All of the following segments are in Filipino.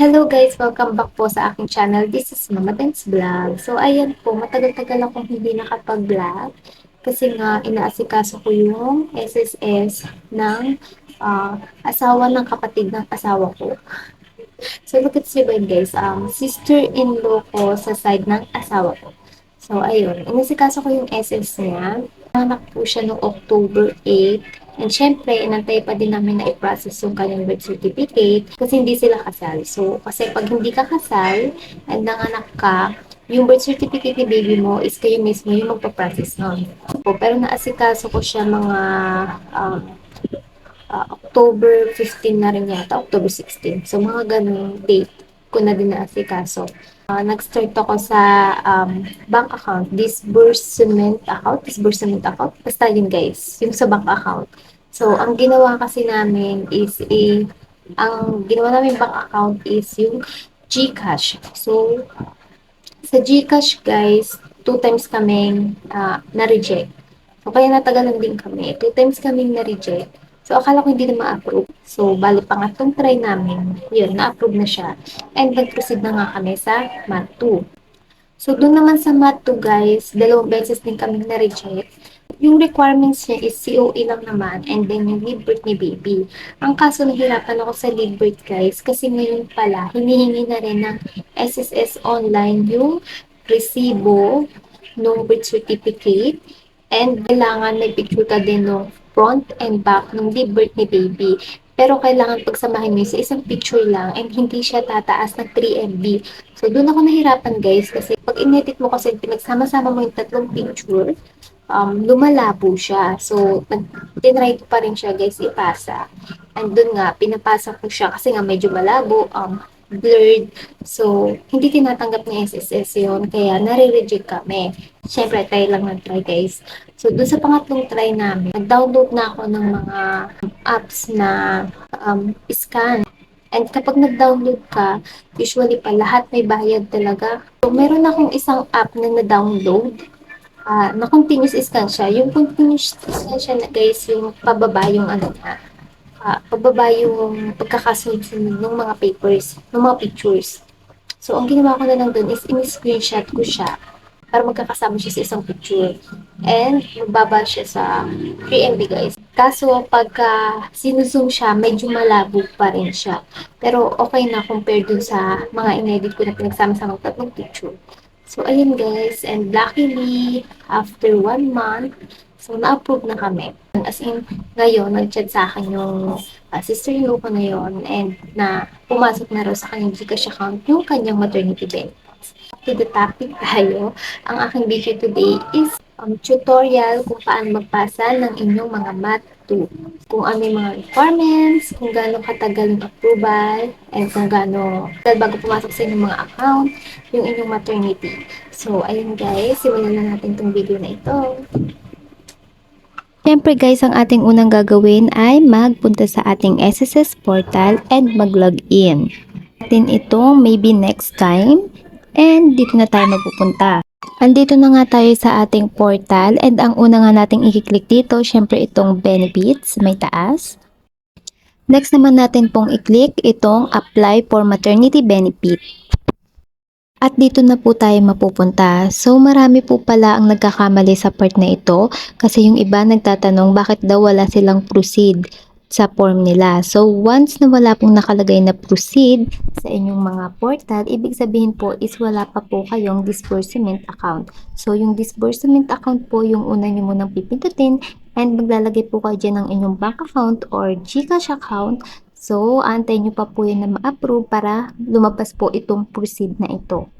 Hello guys! Welcome back po sa aking channel. This is Mama Dance Vlog. So ayan po, matagal-tagal akong hindi nakapag-vlog kasi nga inaasikaso ko yung SSS ng ah, asawa ng kapatid ng asawa ko. So look at this one guys, um, sister-in-law ko sa side ng asawa ko. So ayun, inasikaso ko yung SS niya. Anak po siya noong October 8 And syempre, inantay pa din namin na i-process yung kanyang birth certificate kasi hindi sila kasal. So, kasi pag hindi ka kasal and nanganak ka, yung birth certificate ni baby mo is kayo mismo yung magpa-process nun. So, pero naasikaso ko siya mga um, ah, October 15 na rin yata, October 16. So, mga ganung date ko na din naasikaso. Ah, nag-start ako sa um, bank account, disbursement account, disbursement account, basta yun guys, yung sa bank account. So, ang ginawa kasi namin is, eh, ang ginawa namin bank account is yung GCash. So, sa GCash guys, two times kaming ah, na-reject. So, kaya natagalan din kami. Two times kaming na-reject. So, akala ko hindi na ma-approve. So, bali pangatlong try namin, yun, na-approve na siya. And nag-proceed na nga kami sa Mat 2. So, doon naman sa Mat 2, guys, dalawang beses din kami na-reject. Yung requirements niya is COE lang naman and then yung leave birth ni baby. Ang kaso nahirapan ako sa leave birth, guys, kasi ngayon pala, hinihingi na rin ng SSS online yung resibo ng birth certificate and kailangan may picture ka din ng front and back ng birth ni baby. Pero kailangan pagsamahin mo sa isang picture lang and hindi siya tataas ng 3 MB. So, doon ako nahirapan guys kasi pag inedit mo kasi pinagsama-sama mo yung tatlong picture, um, lumalabo siya. So, tinry ko pa rin siya guys ipasa. And doon nga, pinapasa ko siya kasi nga medyo malabo, um, blurred. So, hindi tinatanggap ni SSS yun. Kaya, nare-reject kami. Siyempre, try lang ng try guys. So, doon sa pangatlong try namin, nag-download na ako ng mga apps na um, scan. And kapag nag-download ka, usually pa lahat may bayad talaga. So, meron akong isang app na na-download ah na continuous scan siya. Yung continuous scan siya na guys, yung pababa yung ano niya. ah pababa yung pagkakasunod-sunod ng mga papers, ng mga pictures. So, ang ginawa ko na lang dun is in-screenshot ko siya para magkakasama siya sa isang picture. And, magbaba siya sa 3MB guys. Kaso, pagka sinuzoom siya, medyo malabo pa rin siya. Pero, okay na compared dun sa mga inedit ko na pinagsama-sama ng tatlong picture. So, ayun guys. And luckily, after one month, so na-approve na kami. As in, ngayon, nag-chat sa akin yung uh, sister-in-law ko na and na pumasok na raw sa kanyang Gcash account yung kanyang maternity benefits. To the topic tayo, ang aking video today is um, tutorial kung paano magpasa ng inyong mga mat 2. Kung ano yung mga requirements, kung gaano katagal yung approval, and kung gaano dahil bago pumasok sa inyong mga account, yung inyong maternity. So, ayun guys, simulan na natin tong video na ito. Siyempre guys, ang ating unang gagawin ay magpunta sa ating SSS portal and mag-login. Natin itong maybe next time and dito na tayo mapupunta. Andito na nga tayo sa ating portal and ang una nga nating i-click dito, syempre itong benefits, may taas. Next naman natin pong i-click itong apply for maternity benefit. At dito na po tayo mapupunta. So marami po pala ang nagkakamali sa part na ito kasi yung iba nagtatanong bakit daw wala silang proceed sa form nila. So once na wala pong nakalagay na proceed sa inyong mga portal, ibig sabihin po is wala pa po kayong disbursement account. So yung disbursement account po yung una nyo munang pipindutin and maglalagay po kayo dyan ng inyong bank account or Gcash account So, antay nyo pa po yun na ma-approve para lumabas po itong proceed na ito.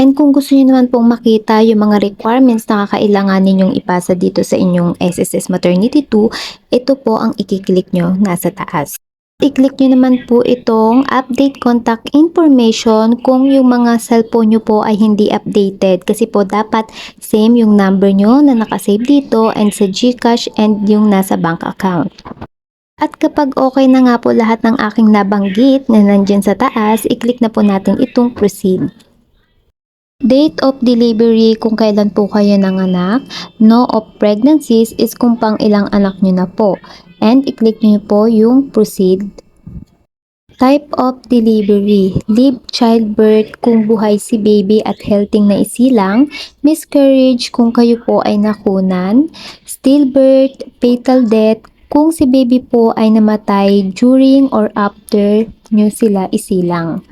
And kung gusto niyo naman pong makita yung mga requirements na kakailanganin ninyong ipasa dito sa inyong SSS Maternity 2, ito po ang ikiklik nyo nasa taas. I-click nyo naman po itong update contact information kung yung mga cellphone nyo po ay hindi updated kasi po dapat same yung number nyo na nakasave dito and sa Gcash and yung nasa bank account. At kapag okay na nga po lahat ng aking nabanggit na nandyan sa taas, i-click na po natin itong proceed. Date of delivery kung kailan po kayo nanganak. No of pregnancies is kung pang ilang anak nyo na po. And i-click nyo po yung proceed. Type of delivery, live childbirth kung buhay si baby at healthy na isilang, miscarriage kung kayo po ay nakunan, stillbirth, fatal death kung si baby po ay namatay during or after nyo sila isilang.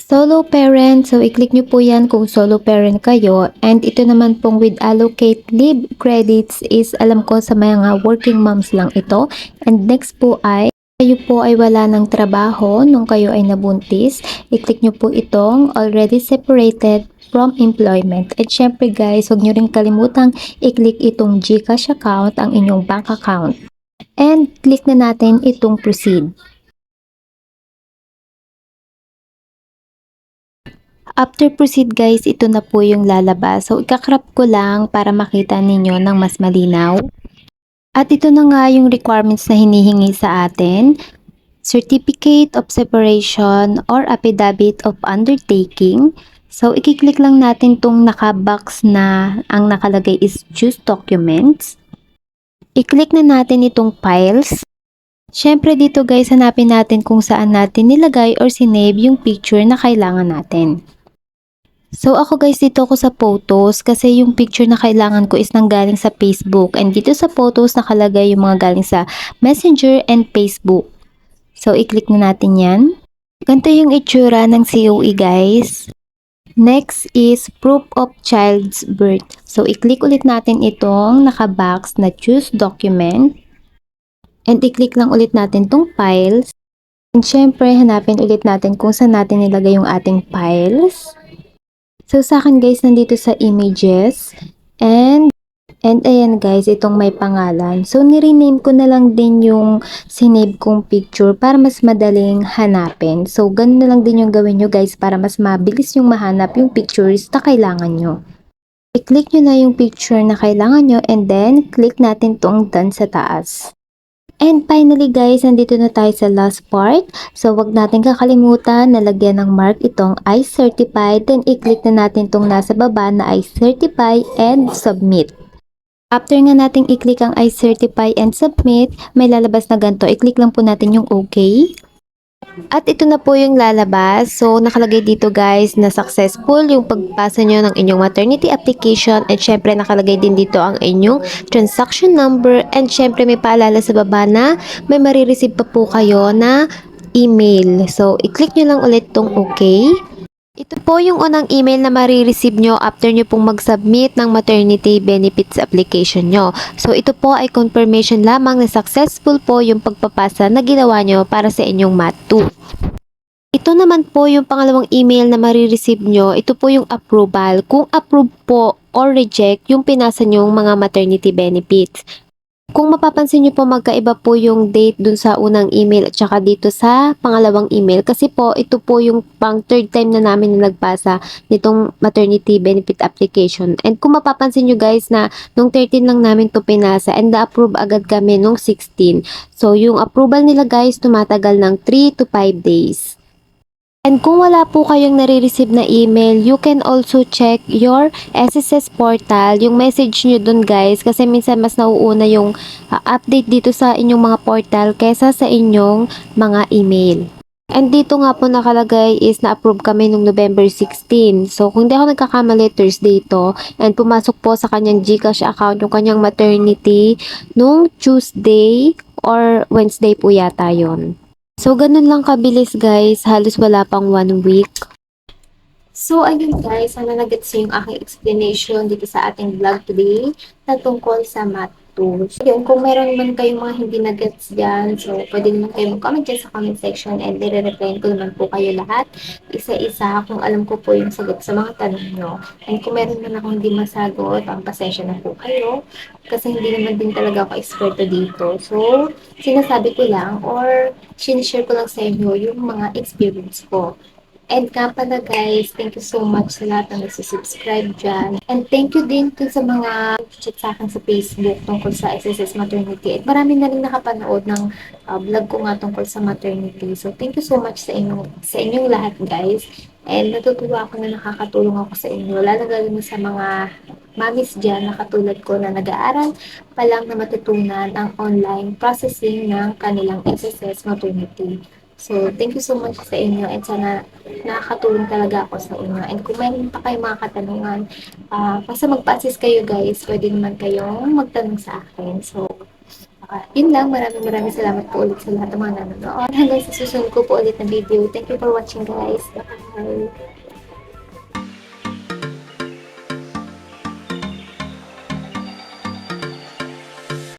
Solo parent, so i-click nyo po yan kung solo parent kayo. And ito naman pong with allocate leave credits is alam ko sa mga working moms lang ito. And next po ay kayo po ay wala ng trabaho nung kayo ay nabuntis, i-click nyo po itong already separated from employment. At syempre guys, huwag nyo rin kalimutang i-click itong GCash account, ang inyong bank account. And click na natin itong proceed. After proceed guys, ito na po yung lalabas. So, ikakrap ko lang para makita ninyo ng mas malinaw. At ito na nga yung requirements na hinihingi sa atin. Certificate of Separation or Affidavit of Undertaking. So, ikiklik lang natin tong nakabox na ang nakalagay is Choose Documents. I-click na natin itong Files. Siyempre dito guys, hanapin natin kung saan natin nilagay or sinave yung picture na kailangan natin. So ako guys, dito ako sa photos kasi yung picture na kailangan ko is nanggaling sa Facebook and dito sa photos nakalagay yung mga galing sa Messenger and Facebook. So i-click na natin yan. Ganito yung itsura ng COE guys. Next is proof of child's birth. So i-click ulit natin itong nakabox na choose document. And i-click lang ulit natin tong files. And syempre, hanapin ulit natin kung saan natin nilagay yung ating files. So, sa akin guys, nandito sa images. And, and ayan guys, itong may pangalan. So, nirename ko na lang din yung sinave kong picture para mas madaling hanapin. So, ganun na lang din yung gawin nyo guys para mas mabilis yung mahanap yung pictures na kailangan nyo. I-click nyo na yung picture na kailangan nyo and then click natin tong done sa taas. And finally guys, nandito na tayo sa last part. So wag natin kakalimutan na lagyan ng mark itong I certified. Then i-click na natin itong nasa baba na I certify and submit. After nga nating i-click ang I certify and submit, may lalabas na ganito. I-click lang po natin yung OK. At ito na po yung lalabas. So, nakalagay dito guys na successful yung pagpasa nyo ng inyong maternity application at syempre nakalagay din dito ang inyong transaction number and syempre may paalala sa baba na may marireceive pa po kayo na email. So, i-click nyo lang ulit tong OK. Ito po yung unang email na marireceive nyo after nyo pong mag-submit ng maternity benefits application nyo. So, ito po ay confirmation lamang na successful po yung pagpapasa na ginawa nyo para sa inyong MAT2. Ito naman po yung pangalawang email na marireceive nyo. Ito po yung approval. Kung approve po or reject yung pinasa nyong mga maternity benefits. Kung mapapansin nyo po magkaiba po yung date dun sa unang email at saka dito sa pangalawang email kasi po ito po yung pang third time na namin na nagpasa nitong maternity benefit application. And kung mapapansin nyo guys na nung 13 lang namin to pinasa and na-approve agad kami nung 16. So yung approval nila guys tumatagal ng 3 to 5 days. And kung wala po kayong nare-receive na email, you can also check your SSS portal, yung message nyo dun guys, kasi minsan mas nauuna yung uh, update dito sa inyong mga portal kesa sa inyong mga email. And dito nga po nakalagay is na-approve kami nung November 16. So, kung hindi ako nagkakamali, Thursday to. And pumasok po sa kanyang Gcash account yung kanyang maternity nung Tuesday or Wednesday po yata yon. So, ganun lang kabilis guys. Halos wala pang one week. So, ayun guys, sana nag-gets yung aking explanation dito sa ating vlog today na tungkol sa math tools. Yun, kung meron man kayong mga hindi na-gets dyan, so pwede naman kayo mag-comment dyan sa comment section and nire-reply ko naman po kayo lahat. Isa-isa kung alam ko po yung sagot sa mga tanong nyo. And kung meron man akong hindi masagot, ang pasensya na po kayo kasi hindi naman din talaga ako eksperto dito. So, sinasabi ko lang or sinishare ko lang sa inyo yung mga experience ko. And nga pala guys, thank you so much sa lahat na nagsusubscribe dyan. And thank you din to sa mga chat sa akin sa Facebook tungkol sa SSS maternity. At marami na rin nakapanood ng uh, vlog ko nga tungkol sa maternity. So thank you so much sa inyong, sa inyong lahat guys. And natutuwa ako na nakakatulong ako sa inyo. Lalo lalo na sa mga mamis dyan na katulad ko na nag-aaral pa lang na matutunan ang online processing ng kanilang SSS maternity. So, thank you so much sa inyo and sana nakakatulong talaga ako sa inyo. And kung mayroon pa kayong mga katanungan, ah basta magpa-assist kayo guys, pwede naman kayong magtanong sa akin. So, ah, yun lang. Maraming maraming salamat po ulit sa lahat ng mga nanonood. Hanggang sa susunod ko po ulit na video. Thank you for watching guys. Bye!